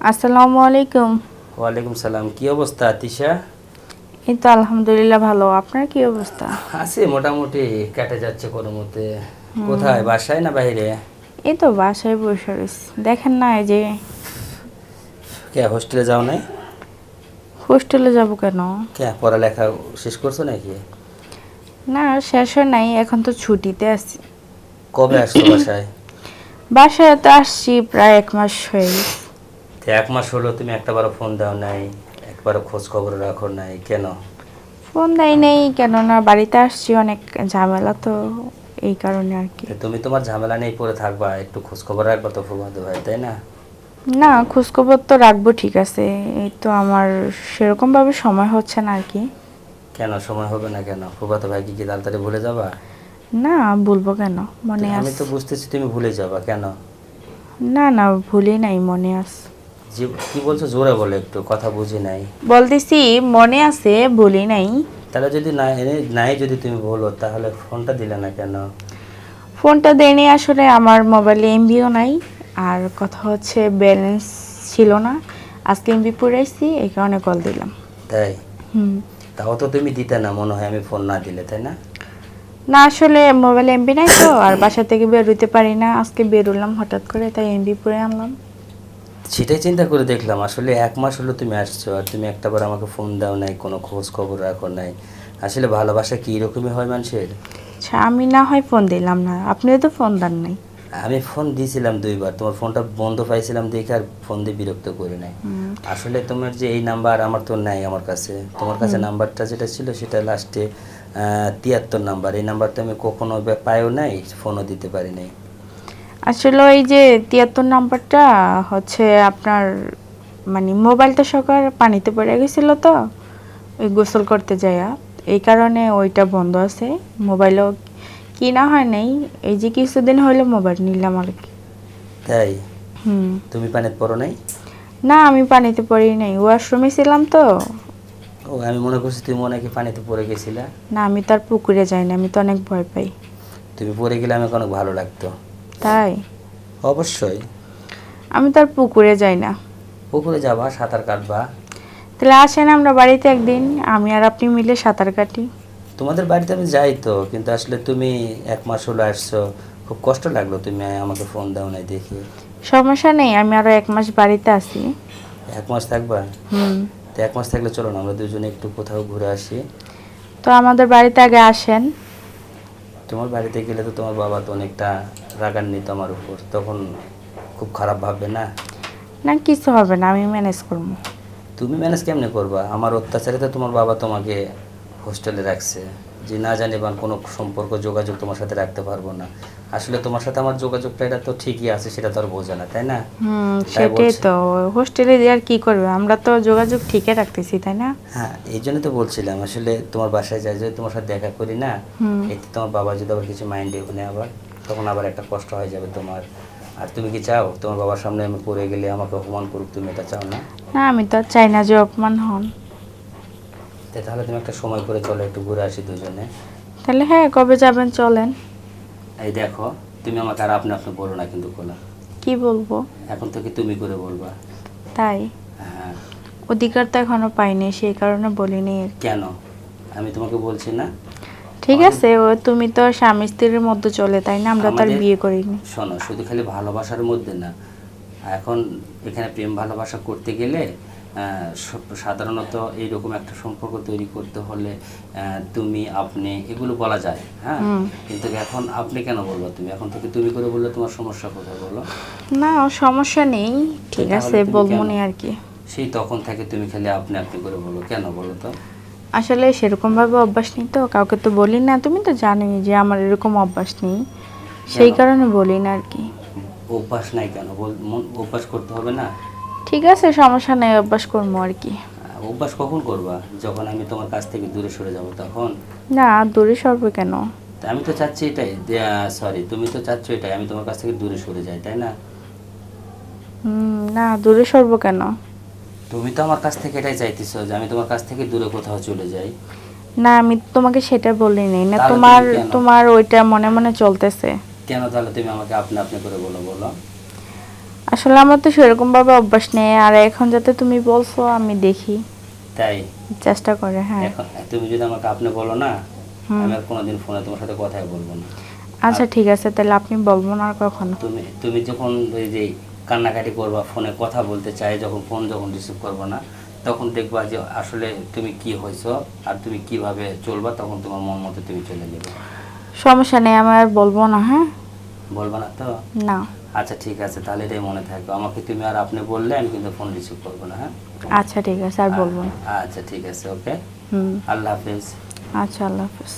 আসসালামু আলাইকুম। ওয়ালাইকুম সালাম। কি অবস্থা তিশা? এই তো আলহামদুলিল্লাহ ভালো। আপনার কি অবস্থা? আছে মোটামুটি কেটে যাচ্ছে কোনো মতে। কোথায় বাসায় না বাইরে? এই তো বাসায় বসে রয়েছি। দেখেন না এই যে কে হোস্টেলে যাও নাই? হোস্টেলে যাব কেন? কে পড়ালেখা শেষ করছ নাকি? না শেষ হয় নাই এখন তো ছুটিতে আছি। কবে আসছো বাসায়? বাসায় তো আসছি প্রায় এক মাস হয়ে গেছে। তো এক মাস হলো তুমি একটাবারও ফোন দাও নাই একবারও খোঁজ খবর রাখো নাই কেন? ফোন দেয় নেই কেননা বাড়িতে আসছি অনেক ঝামেলা তো এই কারণে আর কি। তো তুমি তোমার ঝামেলা নেই পড়ে থাকবা একটু খোঁজ খবর রাখবা তো ফুমাতো ভাই তাই না? না খোঁজখবর তো রাখব ঠিক আছে এই তো আমার সেরকমভাবে সময় হচ্ছে না আর কি। কেন সময় হবে না কেন? ফুফাতো ভাই কি কি তাড়াতাড়ি ভুলে যাবা? না বলব কেন? মনে আমি আছে। তো বুঝতেছি তুমি ভুলে যাবা কেন? না না ভুলি নাই মনে আছে। যে কি বলছো? জোরে বলে একটু কথা বুঝি নাই। বলতেছি মনে আছে ভুলি নাই। তাহলে যদি না নাই যদি তুমি বলো তাহলে ফোনটা দিলে না কেন? ফোনটা দেয়নি আসলে আমার মোবাইলে এমবিও নাই আর কথা হচ্ছে ব্যালেন্স ছিল না। আজকে এমবি পুরাইছি এই কারণে কল দিলাম। তাই? হুম। তাও তো তুমি দিতে না মনে হয় আমি ফোন না দিলে তাই না? না আসলে মোবাইলে এমবি নাই তো আর বাসা থেকে বেরোতে পারি না। আজকে বেরোলাম হঠাৎ করে তাই এমবি পুরে আনলাম। সেটাই চিন্তা করে দেখলাম। আসলে এক মাস হলো তুমি আসছো আর তুমি একটাবার আমাকে ফোন দাও নাই কোনো খোঁজ খবর রাখো নাই। আসলে ভালোবাসা কি রকমই হয় মানুষের? আচ্ছা আমি না হয় ফোন দিলাম না। আপনিও তো ফোন দেন নাই। আমি ফোন দিয়েছিলাম দুইবার। তোমার ফোনটা বন্ধ পাইছিলাম দেখে আর ফোন দিয়ে বিরক্ত করে নাই। আসলে তোমার যে এই নাম্বার আমার তো নাই আমার কাছে। তোমার কাছে নাম্বারটা যেটা ছিল সেটা লাস্টে তিয়াত্তর নাম্বার এই নাম্বারটা আমি কখনো পাইও নাই ফোনও দিতে পারি নাই। আসলে ওই যে তিয়াত্তর নাম্বারটা হচ্ছে আপনার মানে মোবাইলটা সকাল পানিতে পড়ে গেছিল তো ওই গোসল করতে যাইয়া। এই কারণে ওইটা বন্ধ আছে মোবাইলও কিনা হয় নাই। এই যে কিছুদিন হইল মোবাইল নিলাম আর কি। তাই? হুম। তুমি পানিতে পড়ো নাই? না আমি পানিতে পড়ি নাই। ওয়াশরুমে ছিলাম তো। ও আমি মনে করছি তুমি মনে কি পানিতে পড়ে গেছিলা। না আমি তার পুকুরে যাই না আমি তো অনেক ভয় পাই। তুমি পড়ে গেলে আমাকে অনেক ভালো লাগতো। তাই? অবশ্যই। আমি তার পুকুরে যাই না। পুকুরে যাবা সাঁতার কাটবা? তাহলে আসেন আমরা বাড়িতে একদিন আমি আর আপনি মিলে সাঁতার কাটি। তোমাদের বাড়িতে আমি যাই তো কিন্তু আসলে তুমি এক মাস হলো আসছো খুব কষ্ট লাগল তুমি আমাকে ফোন দাও নাই দেখি। সমস্যা নেই আমি আরও এক মাস বাড়িতে আছি। এক মাস থাকবা? হুম। তো এক মাস থাকলে চলো না আমরা দুজনে একটু কোথাও ঘুরে আসি। তো আমাদের বাড়িতে আগে আসেন। তোমার বাড়িতে গেলে তো তোমার বাবা তো অনেকটা রাগান্বিত আমার উপর তখন খুব খারাপ ভাববে না? না কিছু হবে না আমি ম্যানেজ করব। তুমি ম্যানেজ কেমনে করবা? আমার অত্যাচারে তো তোমার বাবা তোমাকে হোস্টেলে রাখছে। যে না জানি বা কোনো সম্পর্ক যোগাযোগ তোমার সাথে রাখতে পারব না। আসলে তোমার সাথে আমার যোগাযোগটা এটা তো ঠিকই আছে সেটা তো আর বোঝে না তাই না? হুম সেটাই তো। হোস্টেলে দিয়ে আর কি করবে? আমরা তো যোগাযোগ ঠিকই রাখতেছি তাই না? হ্যাঁ এই জন্য তো বলছিলাম আসলে তোমার বাসায় যাই যদি তোমার সাথে দেখা করি না। এতে তোমার বাবা যদি আবার কিছু মাইন্ডে ওখানে আবার। তখন আবার একটা কষ্ট হয়ে যাবে তোমার। আর তুমি কি চাও? তোমার বাবার সামনে আমি পড়ে গেলে আমাকে অপমান করুক তুমি এটা চাও না? না আমি তো চাই না যে অপমান হন। তাহলে তুমি একটা সময় করে চলো একটু ঘুরে আসি দুজনে। তাহলে হ্যাঁ কবে যাবেন চলেন। এই দেখো তুমি আমাকে আর আপনি আপনি বলো না কিন্তু কোলা কি বলব? এখন থেকে তুমি করে বলবা? তাই? হ্যাঁ। অধিকার তো এখনও পাইনি সেই কারণে বলিনি কেন? আমি তোমাকে বলছি না? ঠিক আছে ও তুমি তো স্বামী স্ত্রীর মধ্যে চলে তাই না? আমরা তো আর বিয়ে করিনি। শোনো শুধু খালি ভালোবাসার মধ্যে না। এখন এখানে প্রেম ভালোবাসা করতে গেলে সাধারণত এইরকম একটা সম্পর্ক তৈরি করতে হলে তুমি আপনি এগুলো বলা যায় হ্যাঁ? কিন্তু এখন আপনি কেন বলব তুমি? এখন থেকে তুমি করে বললে তোমার সমস্যা কোথায় বলো? না সমস্যা নেই। ঠিক আছে বলব আর কি। সেই তখন থেকে তুমি খালি আপনি আপনি করে বলো। কেন বলো তো? আসলে সেরকমভাবে অভ্যাস নেই তো কাউকে তো বলি না। তুমি তো জানোই যে আমার এরকম অভ্যাস নেই। সেই কারণে বলি না আর কি। অভ্যাস নাই কেন? বল- অভ্যাস করতে হবে না? ঠিক আছে সমস্যা নেই অভ্যাস করব আর কি। অভ্যাস কখন করবা? যখন আমি তোমার কাছ থেকে দূরে সরে যাব তখন? না দূরে সরবে কেন? আমি তো চাচ্ছি এটাই সরি তুমি তো চাচ্ছ এটাই আমি তোমার কাছ থেকে দূরে সরে যাই তাই না? না দূরে সরবো কেন? তুমি তো আমার কাছ থেকে এটাই চাইতেছো যে আমি তোমার কাছ থেকে দূরে কোথাও চলে যাই। না আমি তোমাকে সেটা বলি নাই। না তাহলে তোমার তুমি কেন? তোমার ওইটা মনে মনে চলতেছে। কেন তাহলে তুমি আমাকে আপনি আপনি করে বলো বলো। আসলে আমার তো সেরকম ভাবে অভ্যাস নেই আর এখন যাতে তুমি বলছো আমি দেখি। তাই? চেষ্টা করে হ্যাঁ। এখন তুমি যদি আমাকে আপনি বলো না হুম। আমি আর কোনোদিন ফোনে তোমার সাথে কথাই বলব না। আচ্ছা ঠিক আছে তাহলে আপনি বলব না আর কখনো। তুমি তুমি যখন ওই যে কান্নাকাটি করবা ফোনে কথা বলতে চাই যখন ফোন যখন রিসিভ করব না তখন দেখবা যে আসলে তুমি কি হয়েছো আর তুমি কীভাবে চলবা তখন তোমার মন মতো তুমি চলে যাবে। সমস্যা নেই আমি আর বলব না হ্যাঁ? বলবা না তো? না। আচ্ছা ঠিক আছে তাহলে এটাই মনে থাকবে আমাকে তুমি আর আপনি বললে আমি কিন্তু ফোন রিসিভ করব না হ্যাঁ? আচ্ছা ঠিক আছে আর বলব না। আচ্ছা ঠিক আছে ওকে? হুম। আল্লাহ হাফিজ। আচ্ছা আল্লাহ হাফিজ।